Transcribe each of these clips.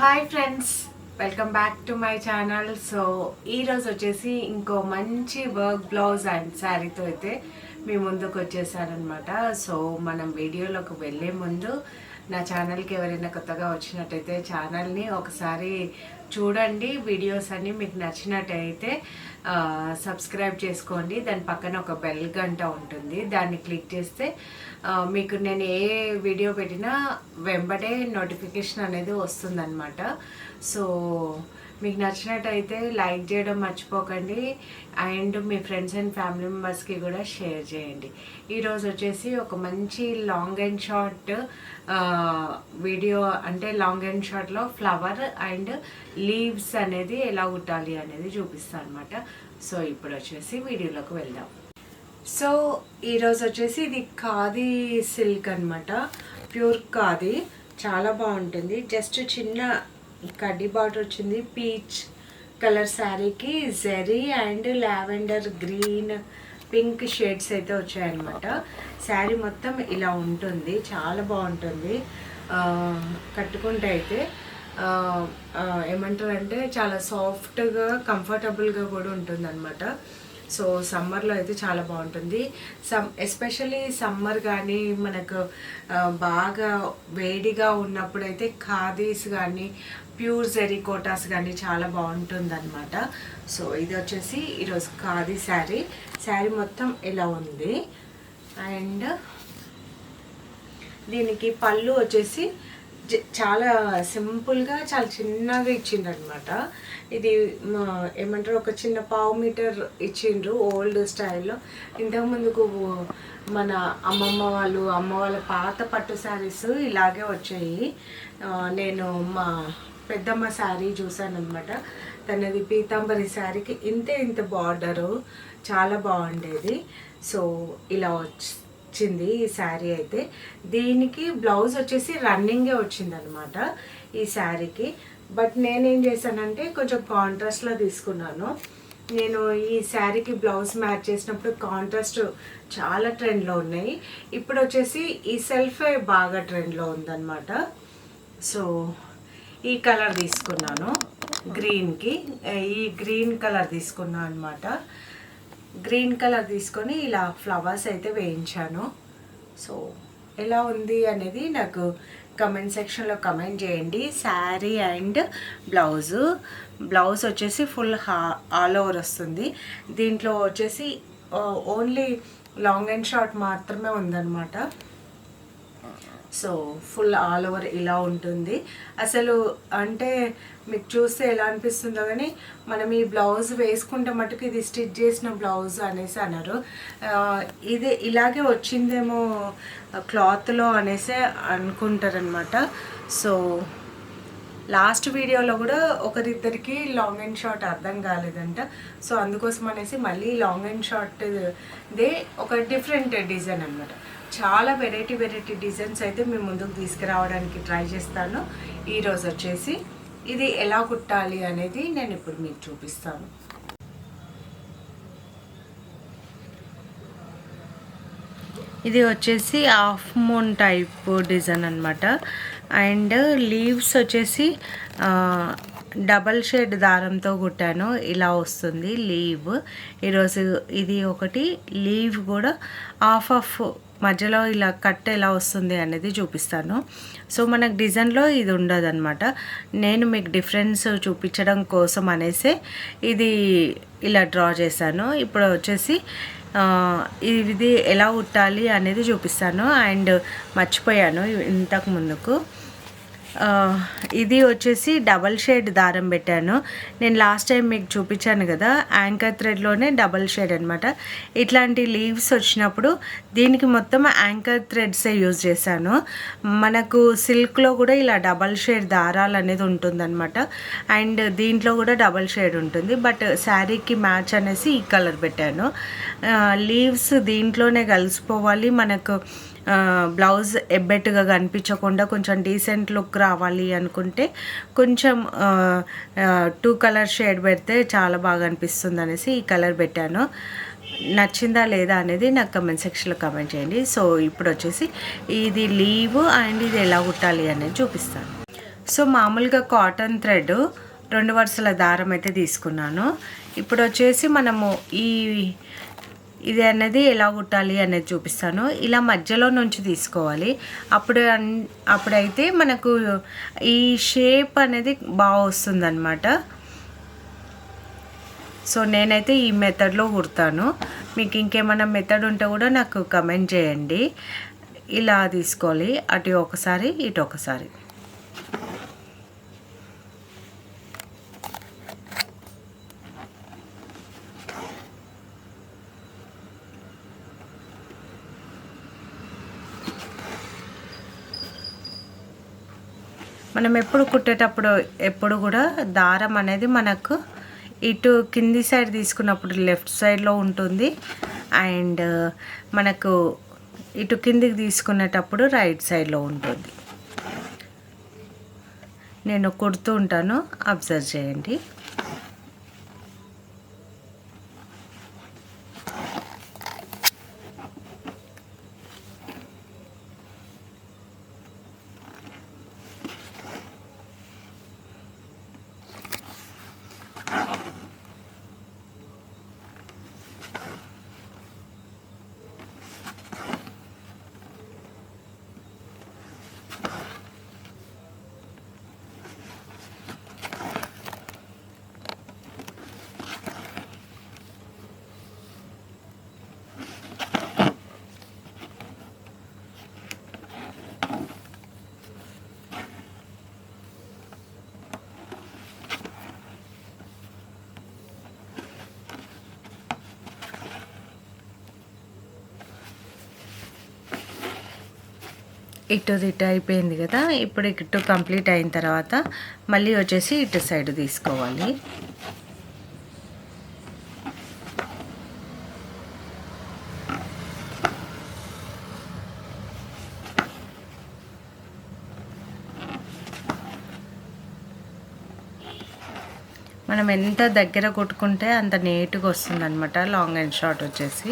Hi friends welcome back to my channel so ఈరోజు వచ్చేసి ఇంకో మంచి వర్క్ బ్లౌజ్ అండ్ శారీతో అయితే మీ ముందుకు వచ్చేసారనమాట సో మనం వీడియోలోకి వెళ్ళే ముందు నా ఛానల్కి ఎవరైనా కొత్తగా వచ్చినట్టయితే ఛానల్ని ఒకసారి చూడండి. వీడియోస్ అన్నీ మీకు నచ్చినట్టయితే సబ్స్క్రైబ్ చేసుకోండి. దాని పక్కన ఒక బెల్ గంట ఉంటుంది. దాన్ని క్లిక్ చేస్తే మీకు నేను ఏ వీడియో పెట్టినా వెంబడే నోటిఫికేషన్ అనేది వస్తుందన్నమాట. సో మీకు నచ్చినట్టయితే లైక్ చేయడం మర్చిపోకండి. అండ్ మీ ఫ్రెండ్స్ అండ్ ఫ్యామిలీ మెంబర్స్కి కూడా షేర్ చేయండి. ఈరోజు వచ్చేసి ఒక మంచి లాంగ్ అండ్ షార్ట్ వీడియో అంటే లాంగ్ అండ్ షార్ట్లో ఫ్లవర్ అండ్ లీవ్స్ అనేది ఎలా కుట్టాలి అనేది చూపిస్తాను అనమాట సో ఇప్పుడు వచ్చేసి వీడియోలోకి వెళ్దాం. సో ఈరోజు వచ్చేసి ఇది ఖాదీ సిల్క్ అనమాట ప్యూర్ ఖాదీ. చాలా బాగుంటుంది. జస్ట్ చిన్న కడ్డీ బార్డర్ వచ్చింది. పీచ్ కలర్ శారీకి zari and lavender green pink shades అయితే వచ్చాయన్నమాట. శారీ మొత్తం ఇలా ఉంటుంది. చాలా బాగుంటుంది. కట్టుకుంటే అయితే ఏమంటారంటే చాలా సాఫ్ట్గా కంఫర్టబుల్గా కూడా ఉంటుంది అనమాట సో సమ్మర్లో అయితే చాలా బాగుంటుంది. సమ్ ఎస్పెషల్లీ సమ్మర్ కానీ మనకు బాగా వేడిగా ఉన్నప్పుడైతే ఖాదీస్ కానీ ప్యూర్ జెరీ కోటాస్ కానీ చాలా బాగుంటుంది అనమాట సో ఇది వచ్చేసి ఈరోజు ఖాదీ శారీ. శారీ మొత్తం ఇలా ఉంది. అండ్ దీనికి పళ్ళు వచ్చేసి చాలా సింపుల్గా చాలా చిన్నగా ఇచ్చిండనమాట ఇది మా- ఏమంటారు ఒక చిన్న పావు మీటర్ ఇచ్చిండ్రు ఓల్డ్ స్టైల్లో. ఇంతకుముందుకు మన అమ్మమ్మ వాళ్ళు అమ్మ వాళ్ళ పాత పట్టు శారీస్ ఇలాగే వచ్చాయి. నేను మా పెద్దమ్మ శారీ చూశాను అనమాట తనది పీతాంబరి శారీకి ఇంతే ఇంత బార్డరు. చాలా బాగుండేది. సో ఇలా వచ్చి వచ్చింది ఈ శారీ అయితే. దీనికి బ్లౌజ్ వచ్చేసి రన్నింగే వచ్చింది అనమాట ఈ శారీకి. బట్ నేనేం చేశానంటే కొంచెం కాంట్రాస్ట్లో తీసుకున్నాను. నేను ఈ శారీకి బ్లౌజ్ మ్యాచ్ చేసినప్పుడు కాంట్రాస్ట్ చాలా ట్రెండ్లో ఉన్నాయి. ఇప్పుడు వచ్చేసి ఈ సెల్ఫే బాగా ట్రెండ్లో ఉందన్నమాట సో ఈ కలర్ తీసుకున్నాను గ్రీన్కి. ఈ గ్రీన్ కలర్ తీసుకున్నాను అనమాట. గ్రీన్ కలర్ తీసుకొని ఇలా ఫ్లవర్స్ అయితే వేయించాను. సో ఎలా ఉంది అనేది నాకు కమెంట్ సెక్షన్లో కమెంట్ చేయండి. Sari and blouse. బ్లౌజ్ వచ్చేసి ఫుల్ హా ఆల్ ఓవర్ వస్తుంది. దీంట్లో వచ్చేసి ఓన్లీ లాంగ్ అండ్ షార్ట్ మాత్రమే ఉందన్నమాట. సో ఫుల్ ఆల్ ఓవర్ ఇలా ఉంటుంది. అసలు అంటే మీకు చూస్తే ఎలా అనిపిస్తుందో కానీ మనం ఈ బ్లౌజ్ వేసుకుంటే మటుకు ఇది స్టిచ్ చేసిన బ్లౌజ్ అనేసి అన్నారు. ఇది ఇలాగే వచ్చిందేమో క్లాత్లో అనేసి అనుకుంటారనమాట. సో లాస్ట్ వీడియోలో కూడా ఒకరిద్దరికి లాంగ్ అండ్ షార్ట్ అర్థం కాలేదంట. సో అందుకోసం అనేసి మళ్ళీ లాంగ్ అండ్ షార్ట్ దే ఒక డిఫరెంట్ డిజైన్ అనమాట చాలా వెరైటీ వెరైటీ డిజైన్స్ అయితే మేము ముందుకు తీసుకురావడానికి ట్రై చేస్తాను. ఈరోజు వచ్చేసి ఇది ఎలా కుట్టాలి అనేది నేను ఇప్పుడు మీకు చూపిస్తాను. ఇది వచ్చేసి హాఫ్ మూన్ టైప్ డిజైన్ అనమాట అండ్ లీవ్స్ వచ్చేసి డబల్ షేడ్ దారంతో కుట్టాను. ఇలా వస్తుంది లీవ్ ఈరోజు ఇది ఒకటి. లీవ్ కూడా హాఫ్ ఆఫ్ మధ్యలో ఇలా కట్ ఎలా వస్తుంది అనేది చూపిస్తాను. సో మనకు డిజైన్లో ఇది ఉండదన్నమాట. నేను మీకు డిఫరెన్స్ చూపించడం కోసం అనేసి ఇది ఇలా డ్రా చేశాను. ఇప్పుడు వచ్చేసి ఇది ఎలా కుట్టాలి అనేది చూపిస్తాను. అండ్ మర్చిపోయాను ఇంతకు ముందుకు. ఇది వచ్చేసి డబల్ షేడ్ దారం పెట్టాను. నేను లాస్ట్ టైం మీకు చూపించాను కదా యాంకర్ థ్రెడ్లోనే డబల్ షేడ్ అనమాట ఇట్లాంటి లీవ్స్ వచ్చినప్పుడు దీనికి మొత్తం యాంకర్ థ్రెడ్సే యూజ్ చేశాను. మనకు సిల్క్లో కూడా ఇలా డబల్ షేడ్ దారాలు అనేది ఉంటుందన్నమాట. అండ్ దీంట్లో కూడా డబల్ షేడ్ ఉంటుంది. బట్ శారీకి మ్యాచ్ అనేసి ఈ కలర్ పెట్టాను. లీవ్స్ దీంట్లోనే కలిసిపోవాలి. మనకు బ్లౌజ్ ఎబ్బెట్టుగా కనిపించకుండా కొంచెం డీసెంట్ లుక్ రావాలి అనుకుంటే కొంచెం టూ కలర్ షేడ్ పెడితే చాలా బాగా అనిపిస్తుంది అనేసి ఈ కలర్ పెట్టాను. నచ్చిందా లేదా అనేది నాకు కమెంట్ సెక్షన్లో కమెంట్ చేయండి. సో ఇప్పుడు వచ్చేసి ఇది లీవ్ అండ్ ఇది ఎలా కుట్టాలి అనేది చూపిస్తాను. సో మామూలుగా కాటన్ థ్రెడ్ రెండు వరుసల దారం అయితే తీసుకున్నాను. ఇప్పుడు వచ్చేసి మనము ఈ ఇది అనేది ఎలా కుట్టాలి అనేది చూపిస్తాను. ఇలా మధ్యలో నుంచి తీసుకోవాలి. అప్పుడు అన్- అప్పుడైతే మనకు ఈ షేప్ అనేది బాగా వస్తుందన్నమాట. సో నేనైతే ఈ మెథడ్లో కుడతాను. మీకు ఇంకేమైనా మెథడ్ ఉంటే కూడా నాకు కమెంట్ చేయండి. ఇలా తీసుకోవాలి. అటు ఒకసారి ఇటు ఒకసారి. మనం ఎప్పుడు కుట్టేటప్పుడు ఎప్పుడు కూడా దారం అనేది మనకు ఇటు కింది సైడ్ తీసుకున్నప్పుడు లెఫ్ట్ సైడ్లో ఉంటుంది. అండ్ మనకు ఇటు కిందికి తీసుకునేటప్పుడు రైట్ సైడ్లో ఉంటుంది. నేను కుడుతూ ఉంటాను. అబ్జర్వ్ చేయండి. ఇటు ఇటు అయిపోయింది కదా ఇప్పుడు ఇటు కంప్లీట్ అయిన తర్వాత మళ్ళీ వచ్చేసి ఇటు సైడ్ తీసుకోవాలి. మనం ఎంత దగ్గర కొట్టుకుంటే అంత నీట్గా వస్తుంది అనమాట లాంగ్ అండ్ షార్ట్ వచ్చేసి.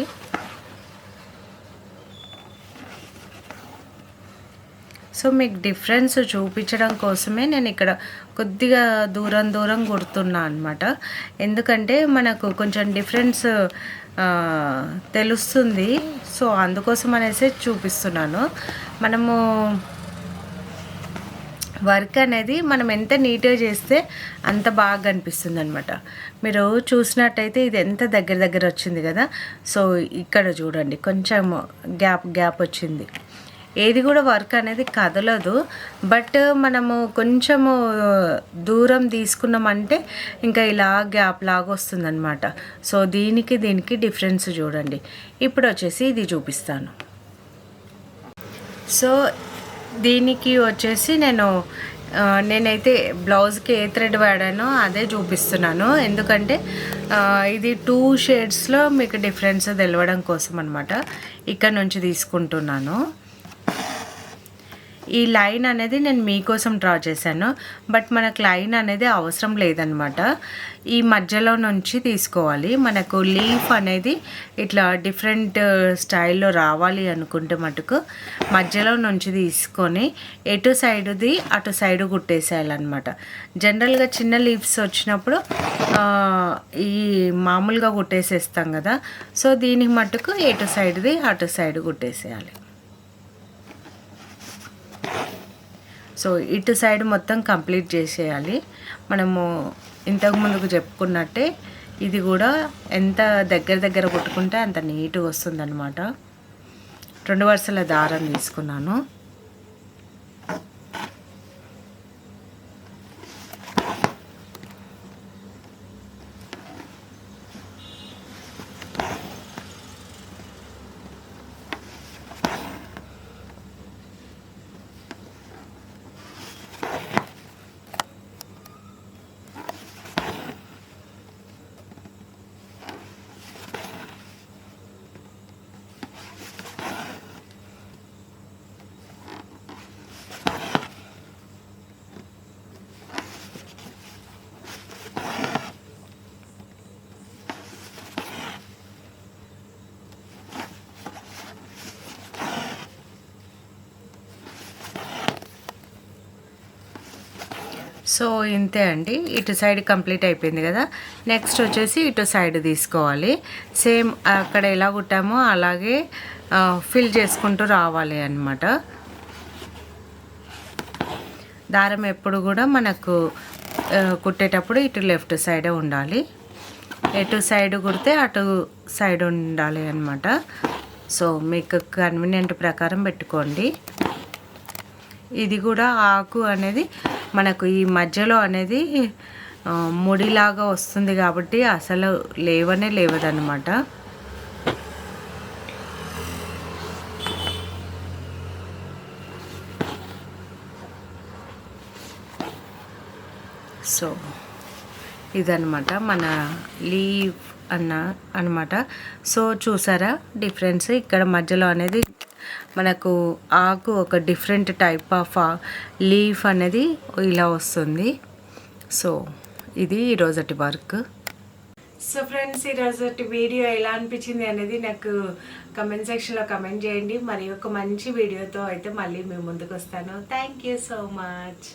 సో మీకు డిఫరెన్స్ చూపించడం కోసమే నేను ఇక్కడ కొద్దిగా దూరం దూరం కుడుతున్నా అనమాట ఎందుకంటే మనకు కొంచెం డిఫరెన్స్ తెలుస్తుంది. సో అందుకోసం అనేసి చూపిస్తున్నాను. మనము వర్క్ అనేది మనం ఎంత నీట్గా చేస్తే అంత బాగా కనిపిస్తుంది అనమాట మీరు చూసినట్టయితే ఇది ఎంత దగ్గర దగ్గర వచ్చింది కదా. సో ఇక్కడ చూడండి కొంచెం గ్యాప్ గ్యాప్ వచ్చింది. ఏది కూడా వర్క్ అనేది కదలదు. బట్ మనము కొంచెము దూరం తీసుకున్నామంటే ఇంకా ఇలా గ్యాప్ లాగా వస్తుందన్నమాట. సో దీనికి దీనికి డిఫరెన్స్ చూడండి. ఇప్పుడు వచ్చేసి ఇది చూపిస్తాను. సో దీనికి వచ్చేసి నేను నేనైతే బ్లౌజ్కి ఏ థ్రెడ్ వాడానో అదే చూపిస్తున్నాను. ఎందుకంటే ఇది టూ షేడ్స్లో మీకు డిఫరెన్స్ తెలవడం కోసం అనమాట ఇక్కడ నుంచి తీసుకుంటున్నాను. ఈ లైన్ అనేది నేను మీకోసం డ్రా చేశాను బట్ మనకు లైన్ అనేది అవసరం లేదనమాట. ఈ మధ్యలో నుంచి తీసుకోవాలి. మనకు లీఫ్ అనేది ఇట్లా డిఫరెంట్ స్టైల్లో రావాలి అనుకుంటే మటుకు మధ్యలో నుంచి తీసుకొని ఎటు సైడ్ది అటు సైడ్ కుట్టేసేయాలన్నమాట. జనరల్గా చిన్న లీవ్స్ వచ్చినప్పుడు ఈ మామూలుగా కుట్టేసేస్తాం కదా సో దీనికి మటుకు ఎటు సైడ్ది అటు సైడ్ కుట్టేసేయాలి. సో ఇటు సైడ్ మొత్తం కంప్లీట్ చేసేయాలి. మనము ఇంతకు ముందుకు చెప్పుకున్నట్టే ఇది కూడా ఎంత దగ్గర దగ్గర కొట్టుకుంటే అంత నీట్గా వస్తుందన్నమాట. రెండు వరుసల దారం తీసుకున్నాను. సో ఇంతే అండి. ఇటు సైడ్ కంప్లీట్ అయిపోయింది కదా. నెక్స్ట్ వచ్చేసి ఇటు సైడ్ తీసుకోవాలి. సేమ్ అక్కడ ఎలా కుట్టామో అలాగే ఫిల్ చేసుకుంటూ రావాలి అన్నమాట. దారం ఎప్పుడు కూడా మనకు కుట్టేటప్పుడు ఇటు లెఫ్ట్ సైడే ఉండాలి. ఎటు సైడ్ కుడితే అటు సైడ్ ఉండాలి అనమాట సో మీకు కన్వీనియంట్ ప్రకారం పెట్టుకోండి. ఇది కూడా ఆకు అనేది మనకు ఈ మధ్యలో అనేది ముడిలాగా వస్తుంది కాబట్టి అసలు లేవనే లేవదనమాట సో ఇదనమాట మన లీవ్ అన్న అనమాట సో చూసారా డిఫరెన్స్? ఇక్కడ మధ్యలో అనేది మనకు ఆకు ఒక డిఫరెంట్ టైప్ ఆఫ్ లీఫ్ అనేది ఇలా వస్తుంది. సో ఇది ఈరోజటి వర్క్ సో ఫ్రెండ్స్ ఈరోజు వీడియో ఎలా అనిపించింది అనేది నాకు కమెంట్ సెక్షన్లో కమెంట్ చేయండి. మరి ఒక మంచి వీడియోతో అయితే మళ్ళీ మేము ముందుకు వస్తాను. Thank you so much